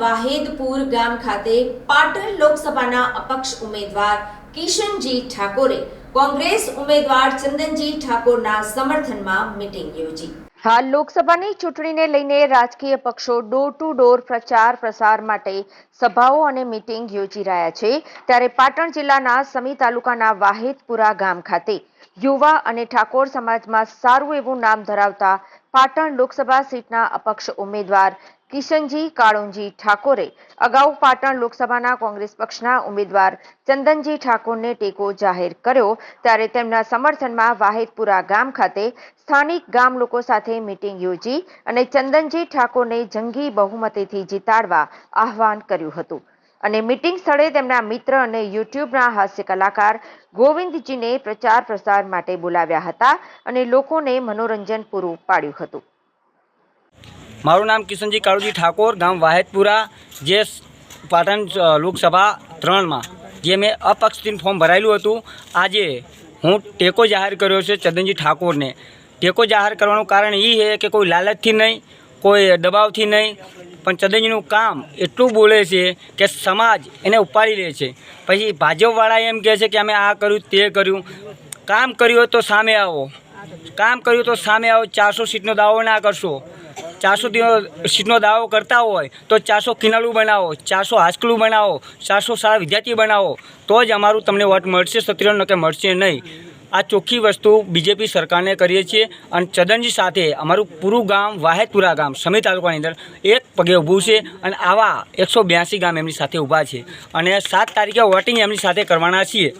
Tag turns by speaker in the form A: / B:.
A: વાહેદપુર ગામ ખાતે પાટણ લોકસભાના અપક્ષ ઉમેદવાર કિશનજી ઠાકોરે કોંગ્રેસ ઉમેદવાર ચંદનજી ઠાકોરના સમર્થનમાં મિટિંગ યોજી. હાલ લોકસભાની ચૂંટણીને લઈને રાજકીય પક્ષો ડોર ટુ ડોર પ્રચાર પ્રસાર માટે સભાઓ અને મિટિંગ યોજી રહ્યા છે. ત્યારે પાટણ જિલ્લાના સમી તાલુકાના વાહેદપુરા ગામ ખાતે યુવા અને ઠાકોર સમાજમાં સારું એવું નામ ધરાવતા પાટણ લોકસભા સીટના અપક્ષ ઉમેદવાર કિશનજી કાળુંજી ઠાકોરે અગાઉ પાટણ લોકસભાના કોંગ્રેસ પક્ષના ઉમેદવાર ચંદનજી ઠાકોરને ટેકો જાહેર કર્યો. ત્યારે તેમના સમર્થનમાં વાહેદપુરા ગામ ખાતે સ્થાનિક ગામ લોકો સાથે મિટિંગ યોજી અને ચંદનજી ઠાકોરને જંગી બહુમતીથી જીતાડવા આહવાન કર્યું હતું. અને મિટિંગ સ્થળે તેમના મિત્ર અને યુટ્યુબના હાસ્ય કલાકાર ગોવિંદજીને પ્રચાર પ્રસાર માટે બોલાવ્યા હતા અને લોકોને મનોરંજન પૂરું પાડ્યું હતું.
B: મારું નામ કિશનજી કાળુજી ઠાકોર, ગામ વાહેદપુરા, જે પાટણ લોકસભા ત્રણમાં, જે મેં અપક્ષથી ફોર્મ ભરાયેલું હતું. આજે હું ટેકો જાહેર કર્યો છે ચંદનજી ઠાકોરને. ટેકો જાહેર કરવાનું કારણ એ છે કે કોઈ લાલચથી નહીં, કોઈ દબાવથી નહીં, પણ ચંદનજીનું કામ એટલું બોલે છે કે સમાજ એને ઉપાડી લે છે. પછી ભાજપવાળા એમ કહે છે કે અમે આ કર્યું, તે કર્યું. કામ કર્યું હોય તો સામે આવો. કામ કર્યું તો સામે આવો, ચારસો સીટનો દાવો ના કરશો. ચારસો સીટનો દાવો કરતા હોય તો ચારસો કિનાલું બનાવો, ચારસો હાસકલું બનાવો, ચારસો સારા વિદ્યાર્થી બનાવો. તો જ અમારું તમને વોટ મળશે. સત્રીનો કે મળશે નહીં. આ ચોખ્ખી વસ્તુ બીજેપી સરકારને કરીએ છીએ અને ચદનજી સાથે અમારું પૂરું ગામ વાહેતુરા ગામ સમી તાલુકાની અંદર એક પગે ઊભું છે અને આવા એકસો બ્યાસી ગામ એમની સાથે ઊભા છે. અને સાત તારીખે વોટિંગ એમની સાથે કરવાના છીએ.